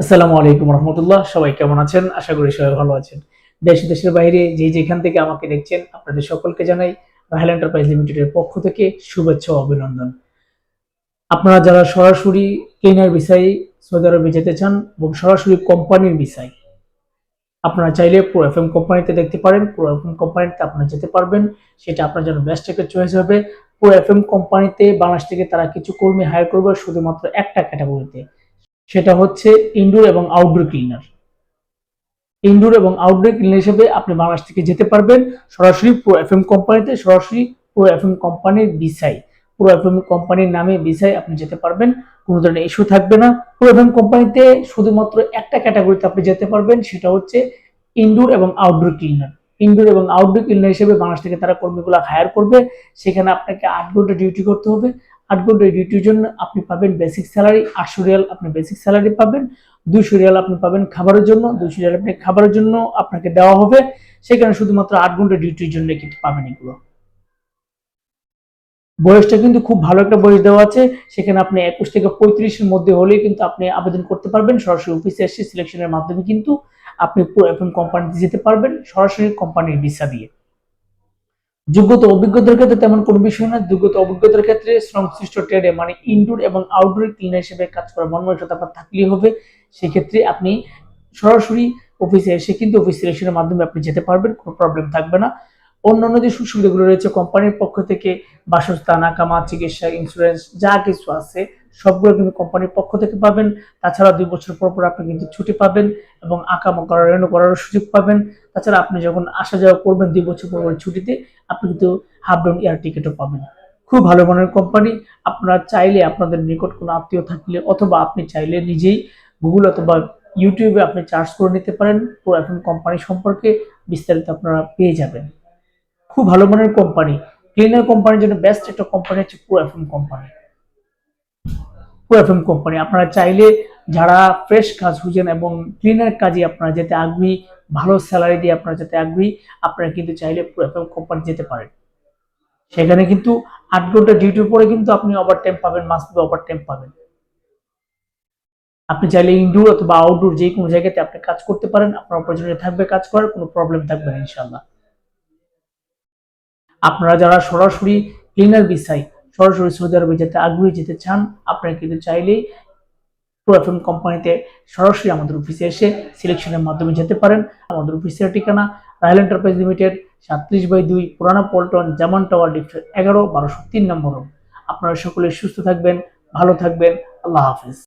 আসসালামু আলাইকুম রহমতুল্লাহ। সবাই কেমন আছেন? আশা করি সবাই ভালো আছেন। দেশ দেশের বাইরে যে যেখান থেকে আমাকে দেখছেন, আপনাদের সকলকে জানাই রাহেল এন্টারপ্রাইজ লিমিটেডের পক্ষ থেকে শুভেচ্ছা ও অভিনন্দন। আপনারা যারা সরাসরি ক্লিনার বিষয়ে সৌদি আরবে যেতে চান এবং সরাসরি কোম্পানির বিষয় আপনারা চাইলে প্রো এফ এম কোম্পানিতে দেখতে পারেন। প্রো এফ এম কোম্পানিতে আপনারা যেতে পারবেন। সেটা আপনার জন্য বেস্ট একটা চয়েস হবে। প্রো এফ এম কোম্পানিতে বাংলাদেশ থেকে তারা কিছু কর্মী হায়ার করবে শুধুমাত্র একটা ক্যাটাগরিতে সেটা হচ্ছে ইনডোর এবং আউটডোর ক্লিনার ইনডোর এবং আউটডোর ক্লিনার হিসেবে আপনি বাংলাদেশ থেকে যেতে পারবেন সরাসরি প্রো এফ এম কোম্পানিতে সরাসরি প্রো এফ এম কোম্পানির বিসাই প্রো এফ এম কোম্পানির নামে বিসাই আপনি যেতে পারবেন, কোনো ধরনের ইস্যু থাকবে না। প্রো এফ এম কোম্পানিতে শুধুমাত্র একটা ক্যাটাগরিতে আপনি যেতে পারবেন, সেটা হচ্ছে ইনডোর এবং আউটডোর ক্লিনার ইনডোর এবং আউটডোর ক্লিনার হিসেবে বাংলাদেশ থেকে তারা কর্মীগুলো হায়ার করবে, সেখানে আপনাকে আট ঘণ্টা ডিউটি করতে হবে। আট ঘণ্টা ডিউটির জন্য আপনি পাবেন বেসিক স্যালারি আটশো রিয়াল আপনি বেসিক স্যালারি পাবেন দুশো রিয়াল আপনি পাবেন খাবারের জন্য দুশো রিয়াল আপনি খাবারের জন্য আপনাকে দেওয়া হবে। সেখানে শুধুমাত্র আট ঘণ্টা ডিউটির জন্য কিন্তু পাবেন এগুলো। বয়সটা কিন্তু খুব ভালো একটা বয়স দেওয়া আছে। সেখানে আপনি একুশ থেকে পঁয়ত্রিশের মধ্যে হলে কিন্তু আপনি আবেদন করতে পারবেন। সরাসরি অফিসে এসে সিলেকশনের মাধ্যমে কিন্তু আপনি কোম্পানিতে যেতে পারবেন, সরাসরি কোম্পানির ভিসা দিয়ে। যোগ্যতা অভিজ্ঞতার ক্ষেত্রে তেমন কোনো বিষয় না যোগ্যতা অভিজ্ঞতার ক্ষেত্রে সংশ্লিষ্ট ট্রেডে মানে ইনডোর এবং আউটডোর ক্লিনার হিসেবে কাজ করার মনমানসিকতা আপনার থাকলেই হবে। সেক্ষেত্রে আপনি সরাসরি অফিসে এসে কিন্তু অফিস সিলেকশনের মাধ্যমে আপনি যেতে পারবেন, কোনো প্রবলেম থাকবে না। অন্যান্য যে সুযোগ সুবিধাগুলো রয়েছে কোম্পানির পক্ষ থেকে বাসস্থান আকামা চিকিৎসা ইন্স্যুরেন্স যা কিছু আছে সবগুলো কিন্তু কোম্পানির পক্ষ থেকে পাবেন। তাছাড়া দুই বছর পর পর আপনি কিন্তু ছুটি পাবেন এবং আকামা করার রেনু করার সুযোগ পাবেন। তাছাড়া আপনি যখন আসা যাওয়া করবেন দুই বছর পর পর ছুটিতে, আপনি কিন্তু হাফ ডাউন এয়ার টিকিটও পাবেন। খুব ভালো মানের কোম্পানি। আপনারা চাইলে আপনাদের নিকট কোনো আত্মীয় থাকলে অথবা আপনি চাইলে নিজেই গুগল অথবা ইউটিউবে আপনি চার্জ করে নিতে পারেন। পুরো এখন কোম্পানি সম্পর্কে বিস্তারিত আপনারা পেয়ে যাবেন। খুব ভালো মানের কোম্পানি। ক্লিনার কোম্পানির জন্য বেস্ট একটা কোম্পানি হচ্ছে pro FM company. Pro company. আপনারা চাইলে যারা ফ্রেশ কাজ খুঁজেন এবং ক্লিনার কাজে আপনারা যেতে আগ্রহী, ভালো স্যালারি দিয়ে আপনারা যেতে আগ্রহী, আপনারা কিন্তু চাইলে প্রো কোম্পানি যেতে পারেন। সেখানে কিন্তু আট ঘণ্টা ডিউটির পরে কিন্তু আপনি ওভার টাইম পাবেন মাস ওভার টাইম পাবেন। আপনি চাইলে ইনডোর অথবা আউটডোর যে কোনো জায়গাতে আপনি কাজ করতে পারেন, আপনার অপরচুনিটি থাকবে কাজ করার, কোনো প্রবলেম থাকবে না ইনশাল্লাহ আপনারা যারা সরাসরি ক্লিনার বিষয় সরাসরি সৌদি আরবে যেতে আগ্রহী যেতে চান, আপনারা কিন্তু চাইলেই পুরাতন কোম্পানিতে সরাসরি আমাদের অফিসে এসে সিলেকশনের মাধ্যমে যেতে পারেন। আমাদের অফিসের ঠিকানা রাহেল এন্টারপ্রাইজ লিমিটেড সাতত্রিশ বাই দুই, পুরানা পল্টন, জামান টাওয়ার লিফট এগারো, বারোশো তিন নম্বর আপনারা সকলে সুস্থ থাকবেন, ভালো থাকবেন, আল্লাহ হাফিজ।